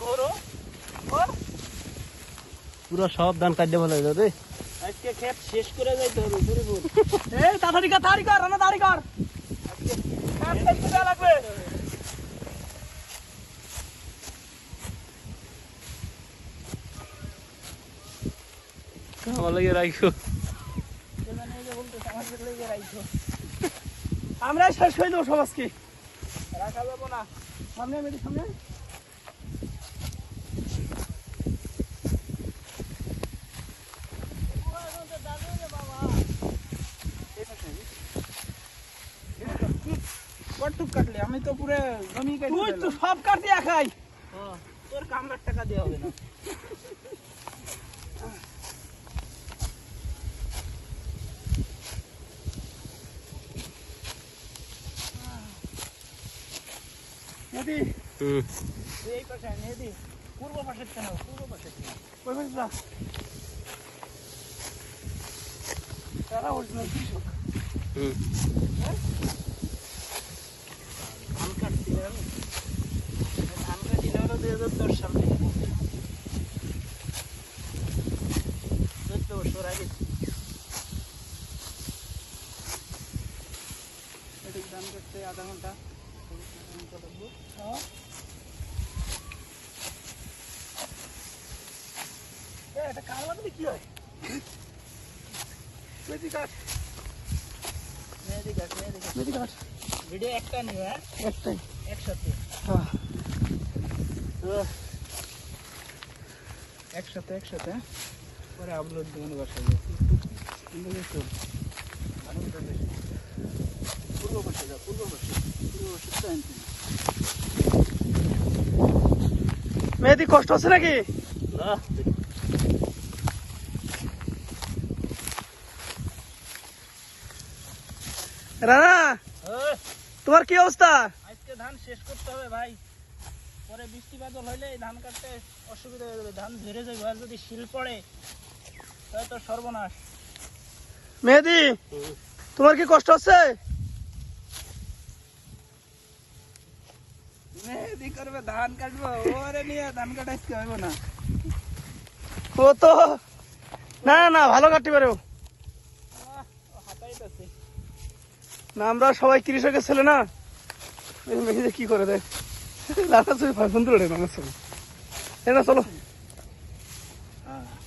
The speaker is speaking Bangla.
ঘোরো ঘোর পুরো সব ধান কাটতে ভালো হয়ে আজকে খেত শেষ করে যাইতে হবে পুরো এই তাড়াতাড়ি কর তাড়াতাড়ি কর রানা তাড়াতাড়ি কর। আজকে লাগবে আমার লাগে রাখো আমরা শেষ হয়ে যাব সব আজকে রাখা যাব না। সামনে মেয়েদের সামনে। কটুক কাটলে আমি তো পুরো জমি কেটে তুই তো সব কাটতে একাই তোর কামলার টাকা দেওয়া হবে না। নদী। হুম। এই পাশে নেদি। পূর্ব পাশে কেন? পূর্ব পাশে কই পাশে যা। তারা অরিজিনাল কৃষক হুম। ধান কাটছি আমি ধান কাটিলে দুই হাজার দশ সাল থেকে। চোদ্দ বছর আগে। ধান করতে আধা ঘণ্টা। হ্যাঁ। এটা কি হয় ভিডিও একটা একসাথে হ্যাঁ একসাথে একসাথে? পরে আপলোড দেবেন বাসায়। মেহেদি কষ্ট হচ্ছে নাকি? না। রানা তোমার কি অবস্থা? আজকে ধান শেষ করতে হবে ভাই। পরে বৃষ্টি বাদল হইলে ধান কাটতে অসুবিধা হয়ে যাবে। ধান ঝরে যাবে আর যদি শিল পড়ে তাহলে তো সর্বনাশ। মেহেদি তোমার কি কষ্ট হচ্ছে? করবে, ধান নিয়ে ধান না। ও তো, না না, ভালো না, আমরা সবাই কৃষকের ছেলে না। কি করে দেয়? রানা ছবি না চলো।